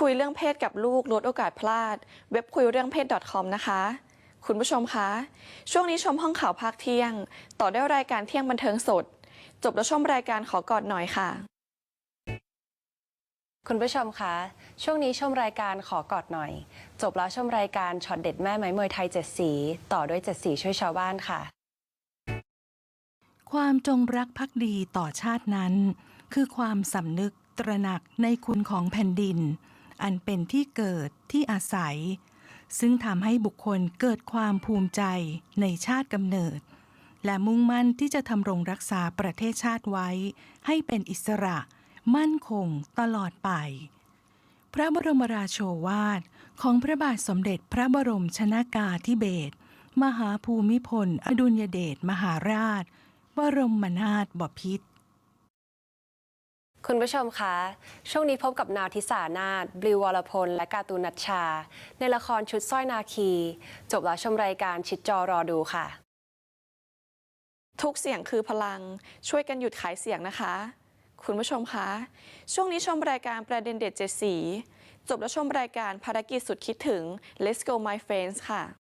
คุยเรื่องเพศกับลูกลดโอกาสพลาด เว็บคุยเรื่องเพศ .com นะคะ คุณผู้ชมคะ ช่วงนี้ชมห้องข่าวภาคเที่ยง ต่อด้วยรายการเที่ยงบันเทิงสด จบแล้วชมรายการขอกอดหน่อยค่ะ คุณผู้ชมคะ ช่วงนี้ชมรายการขอกอดหน่อย จบแล้วชมรายการช็อตเด็ดแม่ไม้มวยไทยเจ็ดสี ต่อด้วยเจ็ดสีช่วยชาวบ้านค่ะ ความจงรักภักดีต่อชาตินั้น คือความสำนึกตระหนักในคุณของแผ่นดิน อันเป็นที่เกิดที่อาศัย ซึ่งทำให้บุคคลเกิดความภูมิใจในชาติกำเนิด และมุ่งมั่นที่จะทำรงรักษาประเทศชาติไว้ ให้เป็นอิสระ มั่นคงตลอดไป พระบรมราโชวาทของพระบาทสมเด็จพระบรมชนากาธิเบศรมหาภูมิพล อดุลยเดชมหาราช บรมนาถบพิตร คุณผู้ชมคะ ช่วงนี้พบกับนาวทิสานาถบลิววรพล และการ์ตูนนัชชา ในละครชุดสร้อยนาคี จบแล้วชมรายการชิดจอรอดูค่ะ ทุกเสียงคือพลังช่วยกันหยุดขายเสียงนะคะ คุณผู้ชมคะ ช่วงนี้ชมรายการประเด็นเด็ดเจ็ดสี จบแล้วชมรายการภารกิจสุดคิดถึง Let's Go My Friends ค่ะ